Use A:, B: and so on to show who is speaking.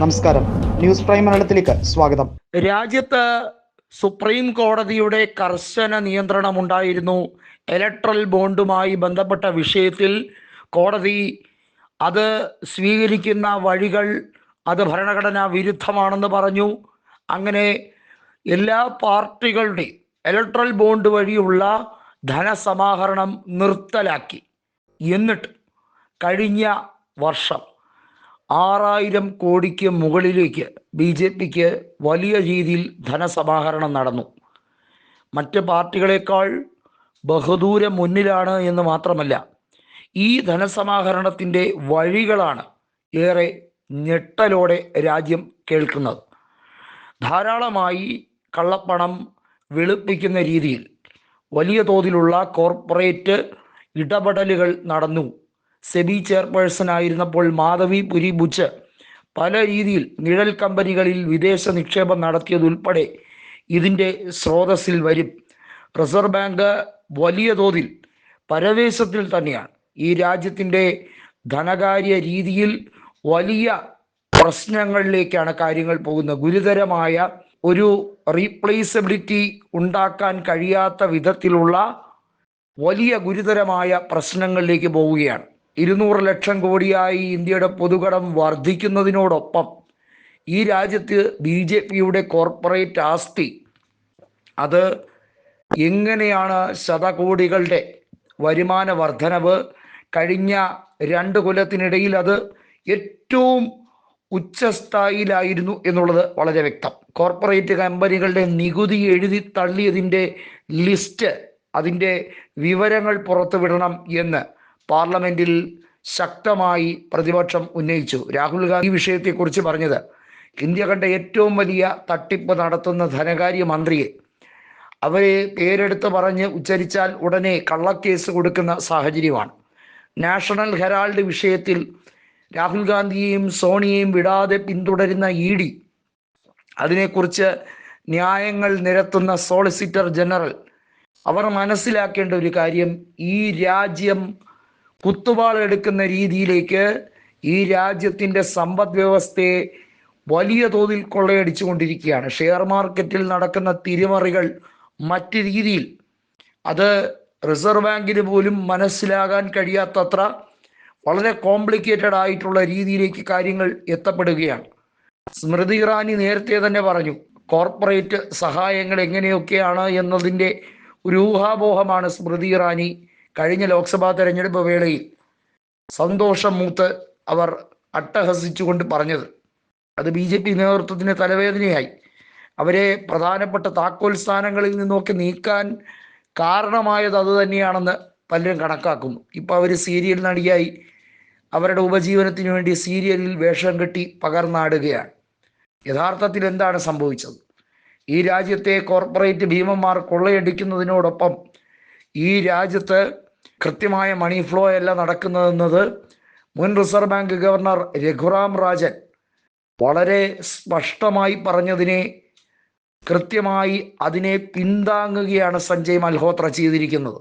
A: നമസ്കാരം. News prime മലയാളത്തിലേക്ക് സ്വാഗതം.
B: രാജ്യത്ത് സുപ്രീം കോടതിയുടെ കർശന നിയന്ത്രണം ഉണ്ടായിരുന്നു ഇലക്ട്രൽ ബോണ്ടുമായി ബന്ധപ്പെട്ട വിഷയത്തിൽ കോടതി അത് സ്വീകരിക്കുന്ന വഴികൾ അത് ഭരണഘടനാ വിരുദ്ധമാണെന്ന് പറഞ്ഞു. അങ്ങനെ എല്ലാ പാർട്ടികളുടെയും ഇലക്ട്രൽ ബോണ്ട് വഴിയുള്ള ധനസമാഹരണം നിർത്തലാക്കി. എന്നിട്ട് കഴിഞ്ഞ വർഷം ആറായിരം കോടിക്ക് മുകളിലേക്ക് ബി ജെ പിക്ക് വലിയ രീതിയിൽ ധനസമാഹരണം നടന്നു. മറ്റ് പാർട്ടികളെക്കാൾ ബഹുദൂരം മുന്നിലാണ് എന്ന് മാത്രമല്ല ഈ ധനസമാഹരണത്തിന്റെ വഴികളാണ് ഏറെ ഞെട്ടലോടെ രാജ്യം കേൾക്കുന്നത്. ധാരാളമായി കള്ളപ്പണം വെളുപ്പിക്കുന്ന രീതിയിൽ വലിയ തോതിലുള്ള കോർപ്പറേറ്റ് ഇടപെടലുകൾ നടന്നു. സെബി ചെയർപേഴ്സൺ ആയിരുന്നപ്പോൾ മാധവി പുരി ബുച്ച് പല രീതിയിൽ നിഴൽ കമ്പനികളിൽ വിദേശ നിക്ഷേപം നടത്തിയതുൾപ്പെടെ ഇതിന്റെ സ്രോതസ്സിൽ വരും. റിസർവ് ബാങ്ക് വലിയ തോതിൽ പരവേശത്തിൽ തന്നെയാണ്. ഈ രാജ്യത്തിന്റെ ധനകാര്യ രീതിയിൽ വലിയ പ്രശ്നങ്ങളിലേക്കാണ് കാര്യങ്ങൾ പോകുന്നത്. ഗുരുതരമായ ഒരു റീപ്ലേസബിലിറ്റി ഉണ്ടാക്കാൻ കഴിയാത്ത വിധത്തിലുള്ള വലിയ ഗുരുതരമായ പ്രശ്നങ്ങളിലേക്ക് പോവുകയാണ്. ഇരുന്നൂറ് ലക്ഷം കോടിയായി ഇന്ത്യയുടെ പൊതുകടം വർദ്ധിക്കുന്നതിനോടൊപ്പം ഈ രാജ്യത്ത് ബി ജെ പിയുടെ കോർപ്പറേറ്റ് ആസ്തി അത് എങ്ങനെയാണ് ശതകോടികളുടെ വരുമാന വർധനവ്? കഴിഞ്ഞ രണ്ട് കൊല്ലത്തിനിടയിൽ അത് ഏറ്റവും ഉച്ചസ്ഥായിലായിരുന്നു എന്നുള്ളത് വളരെ വ്യക്തം. കോർപ്പറേറ്റ് കമ്പനികളുടെ നികുതി എഴുതി തള്ളിയതിന്റെ ലിസ്റ്റ് അതിന്റെ വിവരങ്ങൾ പുറത്തുവിടണം എന്ന് പാർലമെന്റിൽ ശക്തമായി പ്രതിപക്ഷം ഉന്നയിച്ചു. രാഹുൽ ഗാന്ധി ഈ വിഷയത്തെക്കുറിച്ച് പറഞ്ഞത് ഇന്ത്യ കണ്ട ഏറ്റവും വലിയ തട്ടിപ്പ് നടത്തുന്ന ധനകാര്യ മന്ത്രിയെ. അവരെ പേരെടുത്ത് പറഞ്ഞ് ഉച്ചരിച്ചാൽ ഉടനെ കള്ളക്കേസ് കൊടുക്കുന്ന സാഹചര്യമാണ്. നാഷണൽ ഹെറാൾഡ് വിഷയത്തിൽ രാഹുൽ ഗാന്ധിയെയും സോണിയെയും വിടാതെ പിന്തുടരുന്ന ഇ ഡി അതിനെക്കുറിച്ച് ന്യായങ്ങൾ നിരത്തുന്ന സോളിസിറ്റർ ജനറൽ. അവർ മനസ്സിലാക്കേണ്ട ഒരു കാര്യം ഈ രാജ്യം കുത്തുവാൾ എടുക്കുന്ന രീതിയിലേക്ക് ഈ രാജ്യത്തിന്റെ സമ്പദ് വ്യവസ്ഥയെ വലിയ തോതിൽ കൊള്ളയടിച്ചു കൊണ്ടിരിക്കുകയാണ് ഷെയർ മാർക്കറ്റിൽ നടക്കുന്ന തിരിമറികൾ മറ്റു രീതിയിൽ അത് റിസർവ് ബാങ്കിന് പോലും മനസ്സിലാകാൻ കഴിയാത്തത്ര വളരെ കോംപ്ലിക്കേറ്റഡ് ആയിട്ടുള്ള രീതിയിലേക്ക് കാര്യങ്ങൾ എത്തപ്പെടുകയാണ്. സ്മൃതി ഇറാനി നേരത്തെ തന്നെ പറഞ്ഞു കോർപ്പറേറ്റ് സഹായങ്ങൾ എങ്ങനെയൊക്കെയാണ് എന്നതിന്റെ ഒരു ഊഹാപോഹമാണ് സ്മൃതി ഇറാനി കഴിഞ്ഞ ലോക്സഭാ തെരഞ്ഞെടുപ്പ് വേളയിൽ സന്തോഷം മൂത്ത് അവർ അട്ടഹസിച്ചുകൊണ്ട് പറഞ്ഞത്. അത് ബി ജെ പി നേതൃത്വത്തിന് തലവേദനയായി. അവരെ പ്രധാനപ്പെട്ട താക്കോൽ സ്ഥാനങ്ങളിൽ നിന്നൊക്കെ നീക്കാൻ കാരണമായത് അത് തന്നെയാണെന്ന് പലരും കണക്കാക്കുന്നു. ഇപ്പം അവർ സീരിയൽ നടിയായി അവരുടെ ഉപജീവനത്തിന് വേണ്ടി സീരിയലിൽ വേഷം കെട്ടി പകർന്നാടുകയാണ്. യഥാർത്ഥത്തിൽ എന്താണ് സംഭവിച്ചത്? ഈ രാജ്യത്തെ കോർപ്പറേറ്റ് ഭീമന്മാർ കൊള്ളയടിക്കുന്നതിനോടൊപ്പം ഈ രാജ്യത്ത് കൃത്യമായ മണി ഫ്ലോ അല്ല നടക്കുന്നതെന്നത് മുൻ reserve bank governor Raghuram Rajan വളരെ സ്പഷ്ടമായി പറഞ്ഞതിനെ കൃത്യമായി അതിനെ പിന്താങ്ങുകയാണ് സഞ്ജയ് മൽഹോത്ര ചെയ്തിരിക്കുന്നത്.